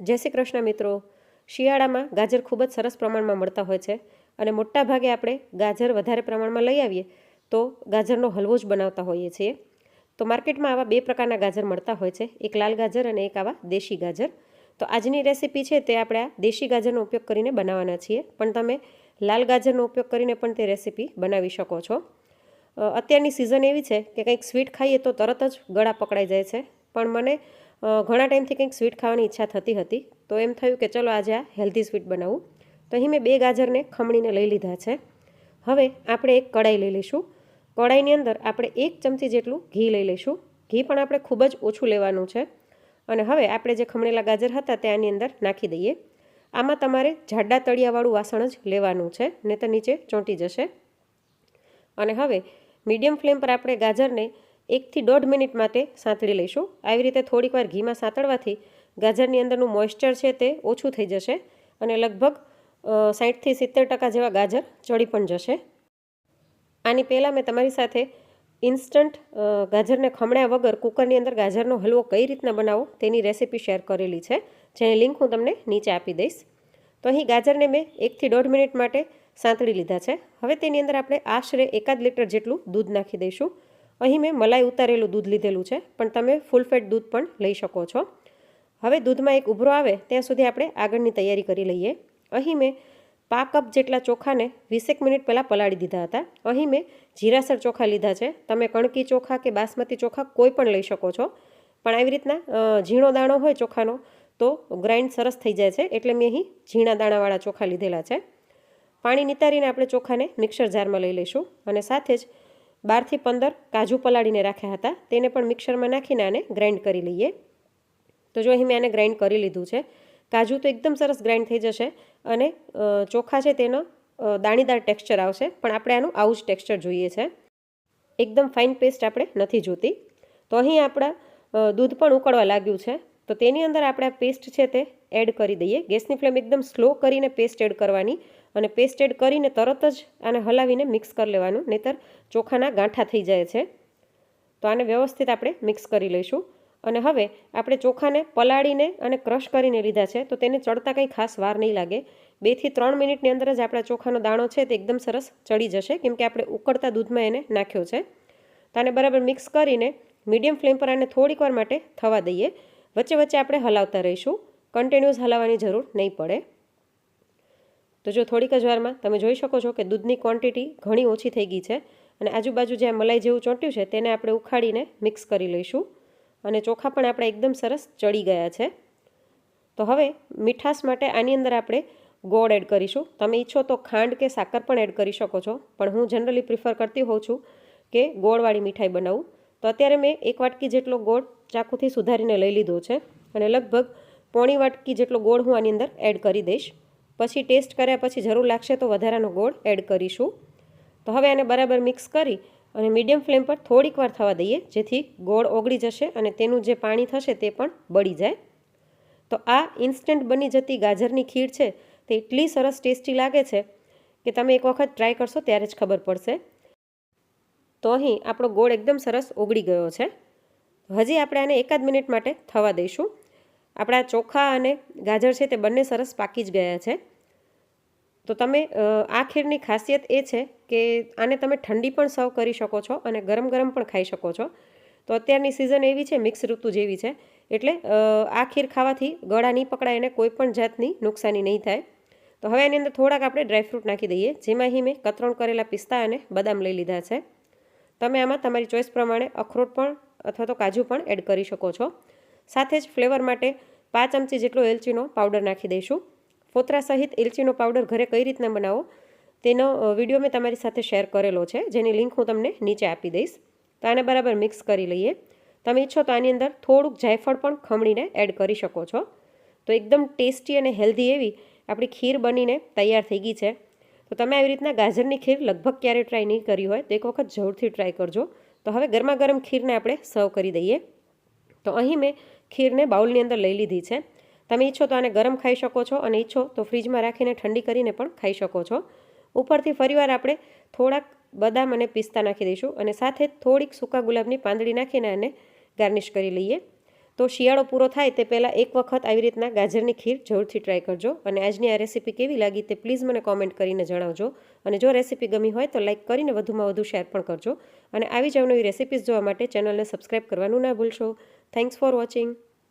જય શ્રી કૃષ્ણ મિત્રો. શિયાળામાં ગાજર ખૂબ જ સરસ પ્રમાણમાં મળતા હોય છે અને મોટા ભાગે આપણે ગાજર વધારે પ્રમાણમાં લઈ આવીએ તો ગાજરનો હલવો જ બનાવતા હોઈએ છીએ. તો માર્કેટમાં આવા બે પ્રકારના ગાજર મળતા હોય છે. એક લાલ ગાજર અને એક આવા દેશી ગાજર. તો આજની રેસીપી છે તે આપણે આ દેશી ગાજરનો ઉપયોગ કરીને બનાવવાના છીએ. પણ તમે લાલ ગાજરનો ઉપયોગ કરીને પણ તે રેસીપી બનાવી શકો છો. અત્યારની સિઝન એવી છે કે કંઈક સ્વીટ ખાઈએ તો તરત જ ગળા પકડાઈ જાય છે. પણ મને ઘણા ટાઈમથી કંઈક સ્વીટ ખાવાની ઈચ્છા થતી હતી. તો એમ થયું કે ચલો આજે આ હેલ્ધી સ્વીટ બનાવું. તો અહીં મેં બે ગાજરને ખમણીને લઈ લીધા છે. હવે આપણે એક કડાઈ લઈ લઈશું. કડાઈની અંદર આપણે એક ચમચી જેટલું ઘી લઈ લઈશું. ઘી પણ આપણે ખૂબ જ ઓછું લેવાનું છે. અને હવે આપણે જે ખમણેલા ગાજર હતા તે આની અંદર નાખી દઈએ. આમાં તમારે જાડા તળિયાવાળું વાસણ જ લેવાનું છે નહીં તો નીચે ચોંટી જશે. અને હવે મીડિયમ ફ્લેમ પર આપણે ગાજરને એકથી દોઢ મિનિટ માટે સાંતળી લઈશું. આવી રીતે થોડીક વાર ઘીમાં સાંતળવાથી ગાજરની અંદરનું મોઇશ્ચર છે તે ઓછું થઈ જશે અને લગભગ સાઠથી સિત્તેર ટકા જેવા ગાજર ચડી પણ જશે. આની પહેલાં મેં તમારી સાથે ઇન્સ્ટન્ટ ગાજરને ખમણ્યા વગર કુકરની અંદર ગાજરનો હલવો કઈ રીતના બનાવો તેની રેસીપી શેર કરેલી છે, જેની લિંક હું તમને નીચે આપી દઈશ. તો અહીં ગાજરને મેં એકથી દોઢ મિનિટ માટે સાંતળી લીધા છે. હવે તેની અંદર આપણે આશરે એકાદ લીટર જેટલું દૂધ નાખી દઈશું. અહીં મેં મલાઈ ઉતારેલું દૂધ લીધેલું છે, પણ તમે ફૂલ ફેટ દૂધ પણ લઈ શકો છો. હવે દૂધમાં એક ઉભરો આવે, ત્યાં સુધી આપણે આગળની તૈયારી કરી લઈએ. અહીં મેં પા કપ જેટલા ચોખાને વીસેક મિનિટ પહેલાં પલાળી દીધા હતા. અહીં મેં જીરાસર ચોખા લીધા છે. તમે કણકી ચોખા કે બાસમતી ચોખા કોઈ પણ લઈ શકો છો. પણ આવી રીતના ઝીણો દાણો હોય ચોખાનો, તો ગ્રાઇન્ડ સરસ થઈ જાય છે. એટલે મેં અહીં ઝીણા દાણાવાળા ચોખા લીધેલા છે. પાણી નિતારીને આપણે ચોખાને મિક્સર જારમાં લઈ લઈશું. અને સાથે જ બારથી પંદર કાજુ પલાળીને રાખ્યા હતા. તેને પણ મિક્સરમાં નાખીને આને ગ્રાઇન્ડ કરી લઈએ. તો જો અહીં મેં આને ગ્રાઇન્ડ કરી લીધું છે. કાજુ તો એકદમ સરસ ગ્રાઇન્ડ થઈ જશે અને ચોખા છે તેનો દાણીદાર ટેક્સચર આવશે. પણ આપણે આનું આવું જ ટેક્સચર જોઈએ છે. એકદમ ફાઇન પેસ્ટ આપણે નથી જોતી. તો અહીં આપણા દૂધ પણ ઉકળવા લાગ્યું છે. તો તેની અંદર આપણે આ પેસ્ટ છે તે એડ કરી દઈએ. ગેસની ફ્લેમ એકદમ સ્લો કરીને પેસ્ટ એડ કરવાની અને પેસ્ટ એડ કરીને તરત જ આને હલાવીને મિક્સ કરી લેવાનું. નહીતર ચોખાના ગાંઠા થઈ જાય છે. તો આને વ્યવસ્થિત આપણે મિક્સ કરી લઈશું. અને હવે આપણે ચોખાને પલાળીને અને ક્રશ કરીને લીધા છે. તો તેને ચડતા કંઈ ખાસ વાર નહીં લાગે. બેથી ત્રણ મિનિટની અંદર જ આપણા ચોખાનો દાણો છે તે એકદમ સરસ ચડી જશે, કેમ કે આપણે ઉકળતા દૂધમાં એને નાખ્યો છે. તો આને બરાબર મિક્સ કરીને મીડિયમ ફ્લેમ પર આને થોડીક વાર માટે થવા દઈએ. વચ્ચે વચ્ચે આપણે હલાવતા રહીશું. કન્ટિન્યુઅસ હલાવવાની જરૂર નહીં પડે. તો જો થોડીક જ વારમાં તમે જોઈ શકો છો કે દૂધની ક્વોન્ટિટી ઘણી ઓછી થઈ ગઈ છે અને આજુબાજુ જે મલાઈ જેવું ચોંટ્યું છે તેને આપણે ઉખાડીને મિક્સ કરી લઈશું. અને ચોખા પણ આપણે એકદમ સરસ ચડી ગયા છે. તો હવે મીઠાશ માટે આની અંદર આપણે ગોળ એડ કરીશું. તમે ઈચ્છો તો ખાંડ કે સાકર પણ એડ કરી શકો છો. પણ હું જનરલી પ્રિફર કરતી હોઉં છું કે ગોળવાળી મીઠાઈ બનાવું. તો અત્યારે મેં એક વાટકી જેટલો ગોળ ચાકુથી સુધારીને લઈ લીધો છે અને લગભગ પોણી વાટકી જેટલો ગોળ હું આની અંદર એડ કરી દઈશ. પછી ટેસ્ટ કર્યા પછી જરૂર લાગશે તો વધારાનો ગોળ એડ કરીશું. તો હવે આને બરાબર મિક્સ કરી અને મીડિયમ ફ્લેમ પર થોડીક વાર થવા દઈએ, જેથી ગોળ ઓગળી જશે અને તેનું જે પાણી થશે તે પણ બળી જાય. તો આ ઇન્સ્ટન્ટ બની જતી ગાજરની ખીર છે, તે એટલી સરસ ટેસ્ટી લાગે છે કે તમે એક વખત ટ્રાય કરશો ત્યારે જ ખબર પડશે. તો અહીં આપણો ગોળ એકદમ સરસ ઓગળી ગયો છે. હજી આપણે આને એકાદ મિનિટ માટે થવા દઈશું. આપણા ચોખા અને ગાજર છે તે બંને સરસ પાકી જ ગયા છે. તો તમે આ ખીરની ખાસિયત એ છે કે આને તમે ઠંડી પણ સર્વ કરી શકો છો અને ગરમ ગરમ પણ ખાઈ શકો છો. તો અત્યારની સિઝન એવી છે, મિક્સ ઋતુ જેવી છે. એટલે આ ખીર ખાવાથી ગળા નહીં પકડાય અને કોઈ પણ જાતની નુકસાની નહીં થાય. તો હવે એની અંદર થોડાક આપણે ડ્રાયફ્રૂટ નાખી દઈએ, જેમાં અહીં મેં કતરણ કરેલા પિસ્તા અને બદામ લઈ લીધા છે. તમે આમાં તમારી ચોઈસ પ્રમાણે અખરોટ પણ અથવા તો કાજુ પણ એડ કરી શકો છો. સાથે જ ફ્લેવર માટે પાંચ ચમચી જેટલો એલચીનો પાવડર નાખી દઈશું. ફોતરા સહિત એલચીનો પાવડર ઘરે કઈ રીતના બનાવો તેનો વીડિયો મેં તમારી સાથે શેર કરેલો છે. જેની લિંક હું તમને નીચે આપી દઈશ. તો આને બરાબર મિક્સ કરી લઈએ. તમે ઈચ્છો તો આની અંદર થોડુંક જાયફળ પણ ખમણીને એડ કરી શકો છો. તો એકદમ ટેસ્ટી અને હેલ્ધી એવી આપણી ખીર બનીને તૈયાર થઈ ગઈ છે. તો તમે આવી રીતના ગાજરની ખીર લગભગ ક્યારેય ટ્રાય નહીં કરી હોય, તો એક વખત જરૂરથી ટ્રાય કરજો. તો હવે ગરમા ગરમ ખીરને આપણે સર્વ કરી દઈએ. તો અહીં મેં ખીરને બાઉલની અંદર લઈ લીધી છે. તમે ઈચ્છો તો આને ગરમ ખાઈ શકો છો અને ઈચ્છો તો ફ્રીજમાં રાખીને ઠંડી કરીને પણ ખાઈ શકો છો. ઉપરથી ફરીવાર આપણે થોડાક બદામ અને પિસ્તા નાખી દઈશું અને સાથે થોડીક સૂકા ગુલાબની પાંદડી નાખીને આને ગાર્નિશ કરી લઈએ. તો શિયાળો પૂરો થાય તે પહેલાં એક વખત આવી રીતના ગાજરની ખીર જરૂરથી ટ્રાય કરજો અને આજની આ રેસીપી કેવી લાગી તે પ્લીઝ મને કોમેન્ટ કરીને જણાવજો. અને જો રેસીપી ગમી હોય તો લાઇક કરીને વધુમાં વધુ શેર પણ કરજો. અને આવી જ અવનવી રેસીપીઝ જોવા માટે ચેનલને સબસ્ક્રાઈબ કરવાનું ના ભૂલશો. Thanks for watching